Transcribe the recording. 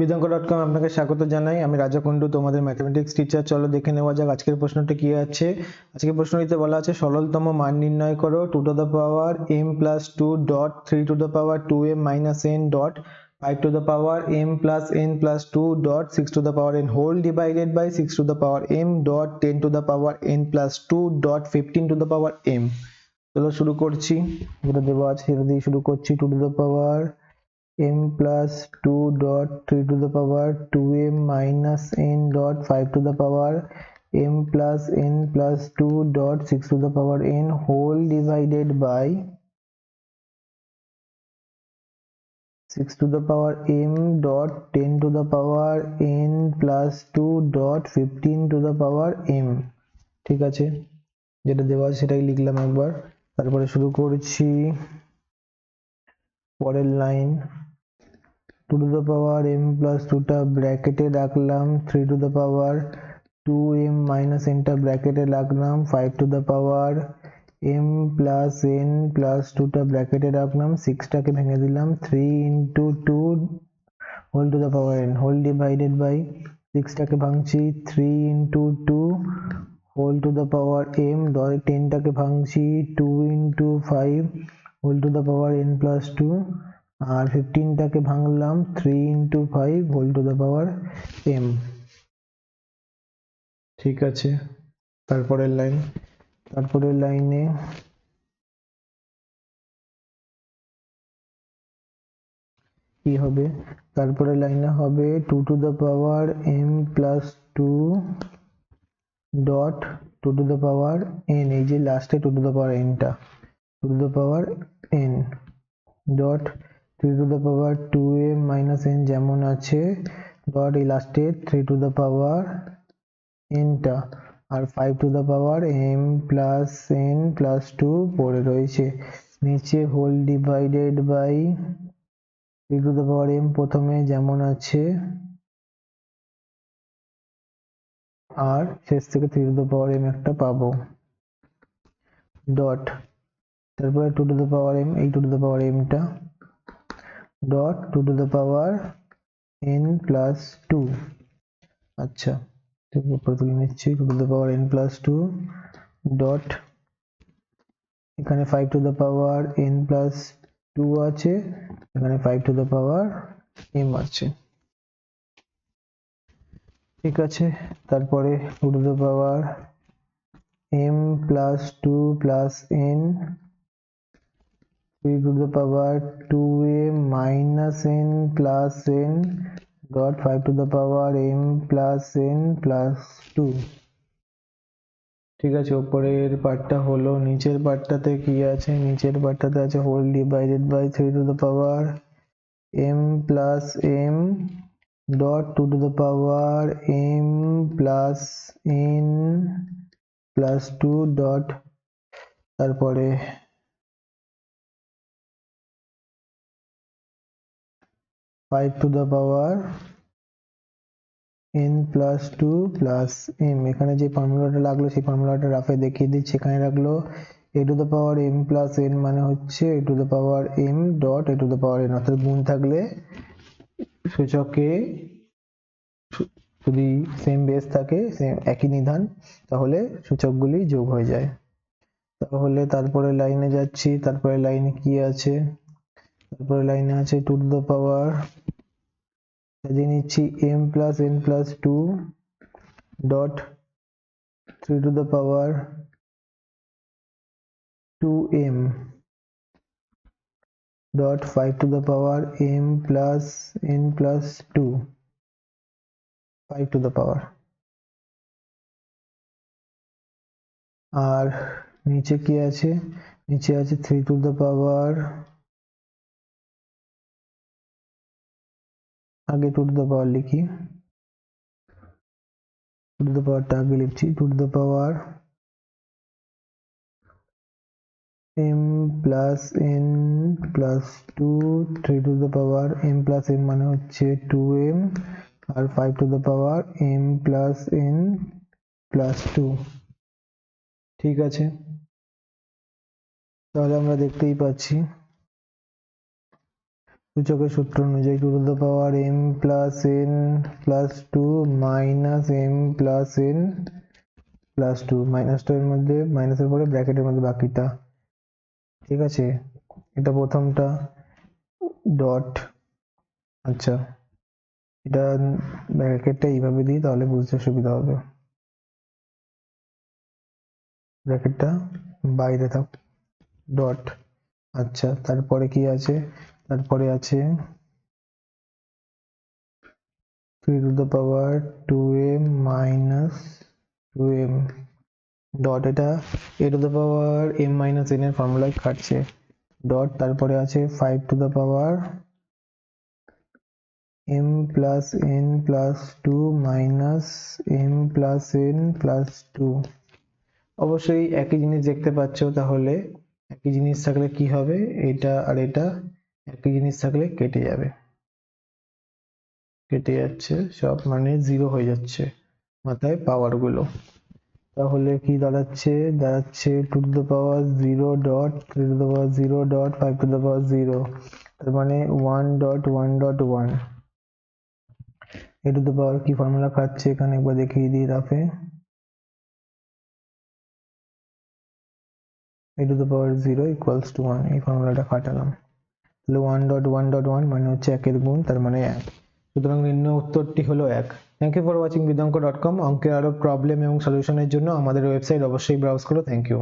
বিদঙ্ক dot কম আপনাকে স্বাগত জানাই। আমি রাজা কুন্ডু তোমাদের ম্যাথমেটিক্স টিচার চলো দেখে নেওয়া যাক আজকের প্রশ্নটা কি আছে। আজকের প্রশ্নটিতে বলা আছে, সরলতম মান নির্ণয় করো two to the power M plus two dot three to the power two M minus N dot five to the power M plus N plus two dot six to the power N whole divided by six to the power M dot ten to the power N plus two dot fifteen to the power M চলো শুরু করছি। যেটা দেওয়া আছে সেটা দিয়ে শুরু করছি। Two to the power m plus 2 dot 3 to the power 2m minus n dot 5 to the power m plus n plus 2 dot 6 to the power n whole divided by 6 to the power m dot 10 to the power n plus 2 dot 15 to the power m ঠিক আছে যেটা দেওয়া আছে সেটাই লিখলাম একবার তারপরে শুরু করছি পরের line two to the power M plus টুটা ব্র্যাকেটে রাখলাম three to the power two M minus এনটা ব্র্যাকেটে রাখলাম five to the power M plus N plus টুটা ব্র্যাকেটে রাখলাম সিক্সটাকে ভেঙে দিলাম three into two whole to the power N whole divided by সিক্সটাকে ভাঙছি three into two whole to the power M টেনটাকে ভাঙছি two into five whole to the power N plus two আর ফিফটিনটাকে ভাঙলাম three into five whole to the power M ঠিক আছে, তারপরের line তারপরের লাইনে কি হবে? তারপরে লাইনে হবে two to the power M plus two dot two to the power N এই যে লাস্টে two to the power এনটা two. To the power N dot three to the power two M minus N যেমন আছে dot এই লাস্টে three to the power এনটা আর five to the power M plus N plus two পড়ে রয়েছে। নিচে whole divided by three to the power M প্রথমে যেমন আছে, আর শেষ থেকে three to the power M একটা পাবো। ডট তারপরে two to the power M এই two to the power এমটা dot two to the power N plus two আচ্ছা উপরে তুলে নিচ্ছি two to the power N plus two dot এখানে five to the power N plus two আছে, এখানে five to the power M আছে। ঠিক আছে, তারপরে two to the power M plus two plus N 3 to the power 2a minus n plus n dot 5 to the power m plus n plus 2 ঠিক আছে উপরের পার্টটা হলো, নিচের পার্টটাতে কি আছে? নিচের পার্টটাতে আছে whole divided by three to the power M plus M dot two to the power M plus N plus two dot তারপরে five to the power N plus two plus M এখানে যে ফর্মুলাটা লাগল, সেই ফর্মুলাটা রাফে দেখিয়ে দিচ্ছি। এখানে রাখল A to the power M plus N মানে হচ্ছে A to the power M dot A to the power N অর্থাৎ গুণ থাকলে সূচকে যদি সেম বেস থাকে সেম একই নিধান, তাহলে সূচকগুলি যোগ হয়ে যায়। তাহলে তারপরে লাইনে যাচ্ছি। তারপরে লাইনে কি আছে? তারপরে লাইনে আছে টু টু দ্য পাওয়ার সাজিয়ে নিচ্ছি M plus N plus two dot three to the power two M dot five to the power M plus N plus two five to the power আর নিচে কি আছে? নিচে আছে থ্রি টু দ্য পাওয়ার আগে two to the পাওয়ার লিখি। Two to the পাওয়ারটা আগে লিখছি। Two to the power M plus N plus two three to the power M plus M মানে হচ্ছে two M R five to the power M plus N plus two ঠিক আছে? তাহলে আমরা দেখতেই পাচ্ছি। সূচকের সূত্র অনুযায়ী two power M plus N plus two minus M plus N plus two minus two এর মধ্যে মাইনাসের পরে ব্র্যাকেটের মধ্যে বাকিটা। ঠিক আছে? এটা প্রথমটা ডট আচ্ছা। এটা ব্র্যাকেটটা এইভাবে দিই, তাহলে বুঝতে সুবিধা হবে। ব্র্যাকেটটা বাইরে থাক। ডট আচ্ছা তারপরে কি আছে? তারপরে আছে three to the power two M minus two M dot এটা A to the power M minus N এর ফর্মুলায় কাটছে ডট তারপরে আছে five to the power M plus N plus two minus M plus N plus two অবশ্যই একই জিনিস দেখতে পাচ্ছ তাহলে। একই জিনিস থাকলে কি হবে? এটা আর এটা। একই জিনিস থাকলে কেটে যাবে। কেটে যাচ্ছে, সব মানে জিরো হয়ে যাচ্ছে মাথায় পাওয়ারগুলো। তাহলে কি দাঁড়াচ্ছে? দাঁড়াচ্ছে two to the power zero dot three to the power zero dot five to the power zero তার মানে one dot one dot one A to the power কি ফর্মুলা খাচ্ছে? এখানে একবার দেখিয়ে দিই রাফে A. To the power zero equals to one এই ফর্মুলাটা খাটালাম তাহলে one dot one dot one মানে হচ্ছে একের গুণ, তার মানে এক। সুতরাং নিম্ন উত্তরটি হলো এক। থ্যাংক ইউ ফর ওয়াচিং বিদঙ্ক ডট কম অঙ্কের আরও প্রবলেম এবং সলিউশনের জন্য আমাদের ওয়েবসাইট অবশ্যই ব্রাউজ করো। Thank you